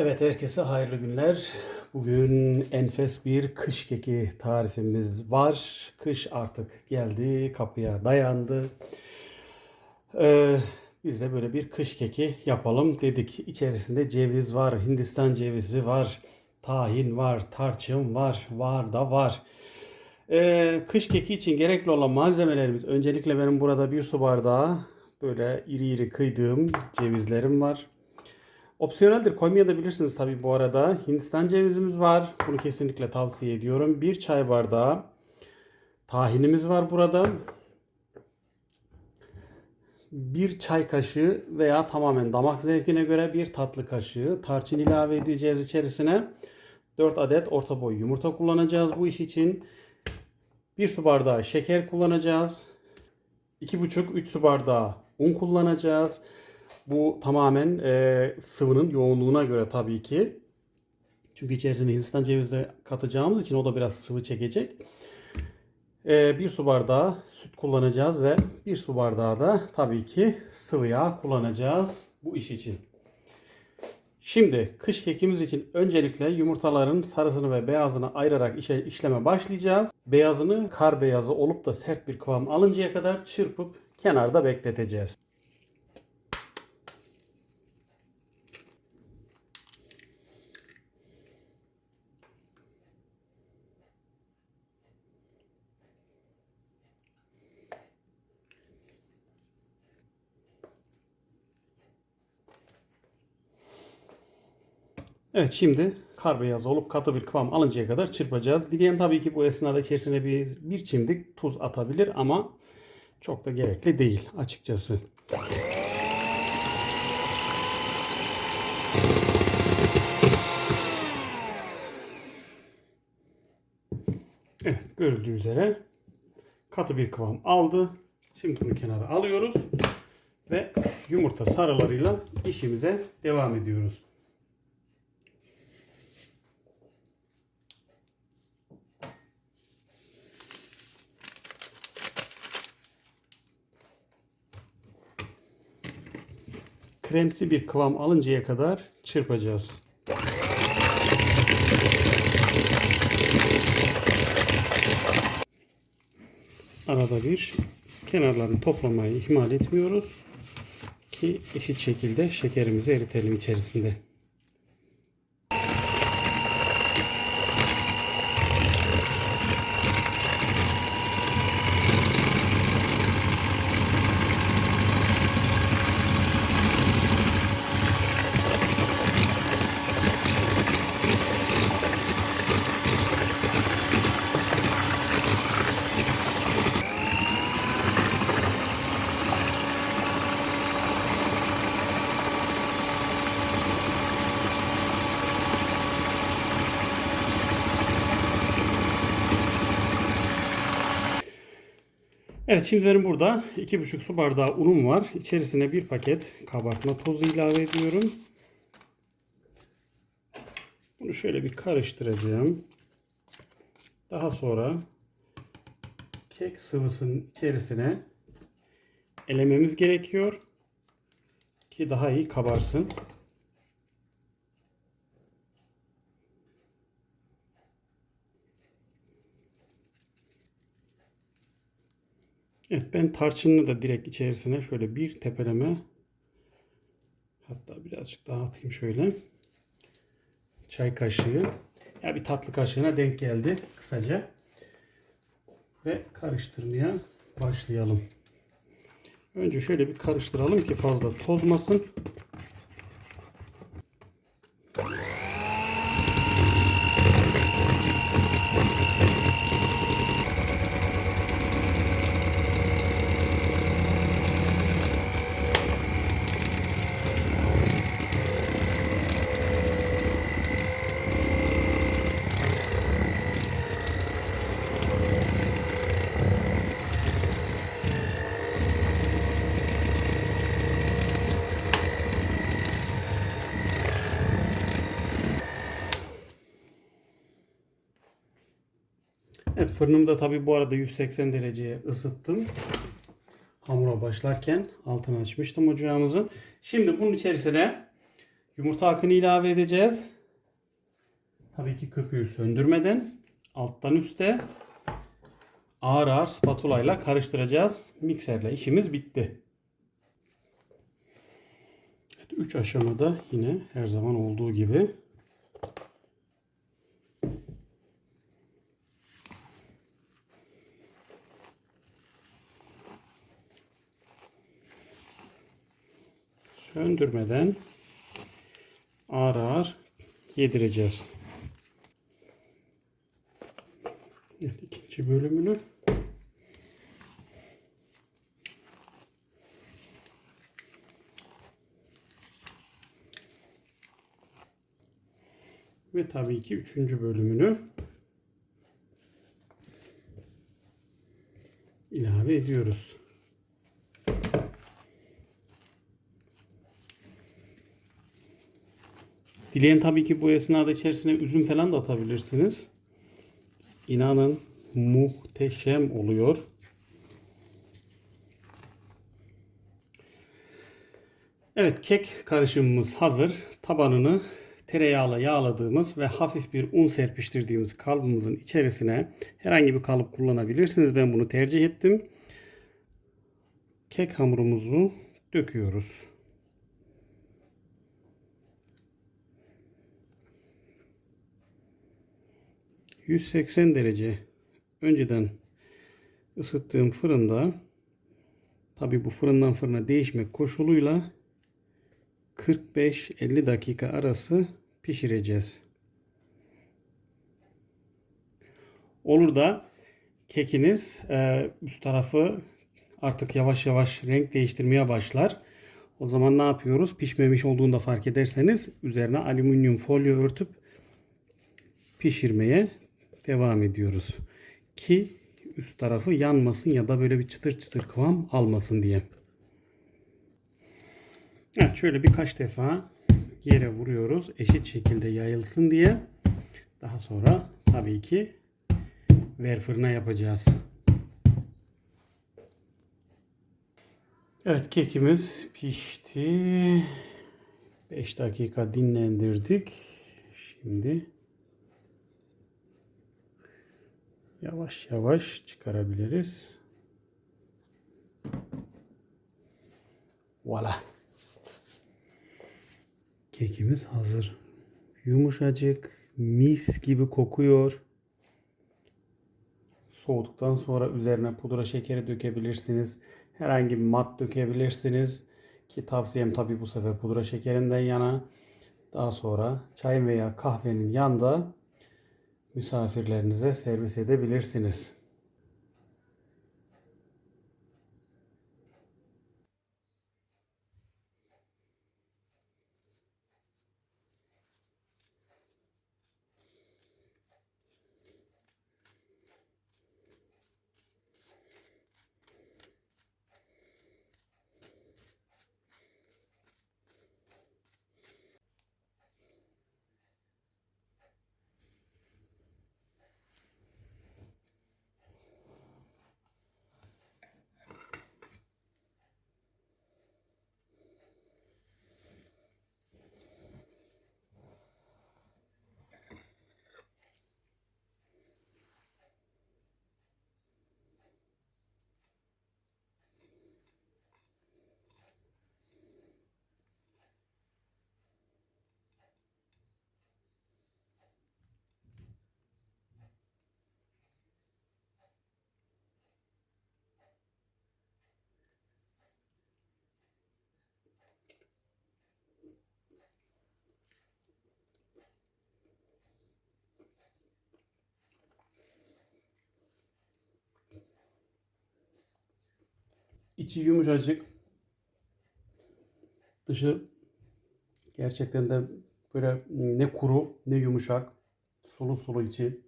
Evet herkese hayırlı günler. Bugün enfes bir kış keki tarifimiz var. Kış artık geldi, kapıya dayandı. Ee, biz de böyle bir kış keki yapalım dedik. İçerisinde ceviz var, Hindistan cevizi var, tahin var, tarçın var, var da var. Ee, kış keki için gerekli olan malzemelerimiz öncelikle benim burada bir su bardağı böyle iri iri kıydığım cevizlerim var. Opsiyoneldir koymayabilirsiniz tabii bu arada. Hindistan cevizimiz var. Bunu kesinlikle tavsiye ediyorum. Bir çay bardağı tahinimiz var burada. Bir çay kaşığı veya tamamen damak zevkine göre bir tatlı kaşığı tarçın ilave edeceğiz içerisine. 4 adet orta boy yumurta kullanacağız bu iş için. 1 su bardağı şeker kullanacağız. 2,5-3 su bardağı un kullanacağız. Bu tamamen e, sıvının yoğunluğuna göre tabii ki. Çünkü içerisine Hindistan cevizi de katacağımız için o da biraz sıvı çekecek. E, bir su bardağı süt kullanacağız ve bir su bardağı da tabii ki sıvı yağ kullanacağız bu iş için. Şimdi kış kekimiz için öncelikle yumurtaların sarısını ve beyazını ayırarak işe, işleme başlayacağız. Beyazını kar beyazı olup da sert bir kıvam alıncaya kadar çırpıp kenarda bekleteceğiz. Evet şimdi kar beyazı olup katı bir kıvam alıncaya kadar çırpacağız. Dileyen tabii ki bu esnada içerisine bir, bir çimdik tuz atabilir ama çok da gerekli değil açıkçası. Evet görüldüğü üzere katı bir kıvam aldı. Şimdi bunu kenara alıyoruz ve yumurta sarılarıyla işimize devam ediyoruz. Kremsi bir kıvam alıncaya kadar çırpacağız. Arada bir kenarlarını toplamayı ihmal etmiyoruz ki eşit şekilde şekerimizi eritelim içerisinde. Evet şimdi benim burada 2,5 su bardağı unum var. İçerisine bir paket kabartma tozu ilave ediyorum. Bunu şöyle bir karıştıracağım. Daha sonra kek sıvısının içerisine elememiz gerekiyor ki daha iyi kabarsın. Evet ben tarçınını da direkt içerisine şöyle bir tepeleme hatta birazcık daha atayım şöyle çay kaşığı ya bir tatlı kaşığına denk geldi kısaca ve karıştırmaya başlayalım. Önce şöyle bir karıştıralım ki fazla tozmasın. Evet fırınımda tabi bu arada 180 dereceye ısıttım. Hamura başlarken altını açmıştım ocağımızın. Şimdi bunun içerisine Yumurta akını ilave edeceğiz. Tabii ki köpüğü söndürmeden alttan üste ağır ağır spatula ile karıştıracağız. Mikserle işimiz bitti. Evet, aşamada yine her zaman olduğu gibi söndürmeden ağır ağır yedireceğiz. Evet, ikinci bölümünü ve tabii ki üçüncü bölümünü ilave ediyoruz. Dileyen tabii ki bu esnada içerisine üzüm falan da atabilirsiniz. İnanın muhteşem oluyor. Evet kek karışımımız hazır. Tabanını tereyağla yağladığımız ve hafif bir un serpiştirdiğimiz kalıbımızın içerisine herhangi bir kalıp kullanabilirsiniz. Ben bunu tercih ettim. Kek hamurumuzu döküyoruz. ...180 derece önceden ısıttığım fırında... ...tabi bu fırından fırına değişmek koşuluyla... 45-50 dakika arası pişireceğiz. Olur da kekiniz e, üst tarafı artık yavaş yavaş renk değiştirmeye başlar. O zaman ne yapıyoruz? Pişmemiş olduğunu da fark ederseniz üzerine alüminyum folyo örtüp pişirmeye devam ediyoruz. Ki üst tarafı yanmasın ya da böyle bir çıtır çıtır kıvam almasın diye. Evet şöyle birkaç defa yere vuruyoruz. Eşit şekilde yayılsın diye. Daha sonra tabii ki ver fırına yapacağız. Evet kekimiz pişti. 5 dakika dinlendirdik. Şimdi yavaş yavaş çıkarabiliriz. Voila. Kekimiz hazır. Yumuşacık, mis gibi kokuyor. Soğuduktan sonra üzerine pudra şekeri dökebilirsiniz. Herhangi bir mat dökebilirsiniz. Ki tavsiyem tabi bu sefer pudra şekerinden yana. Daha sonra çay veya kahvenin yanında misafirlerinize servis edebilirsiniz. İçi yumuşacık. Dışı gerçekten de böyle ne kuru ne yumuşak. Sulu sulu içi.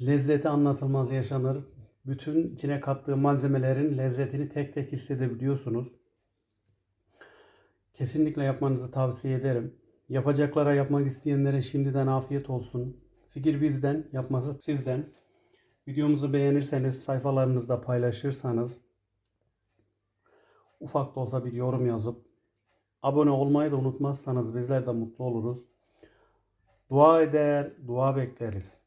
Lezzeti anlatılmaz yaşanır. Bütün içine kattığı malzemelerin lezzetini tek tek hissedebiliyorsunuz. Kesinlikle yapmanızı tavsiye ederim. Yapacaklara yapmak isteyenlere şimdiden afiyet olsun. Fikir bizden, yapması sizden. Videomuzu beğenirseniz, sayfalarınızda paylaşırsanız, ufak da olsa bir yorum yazıp Abone olmayı da unutmazsanız bizler de mutlu oluruz. Dua eder, dua bekleriz.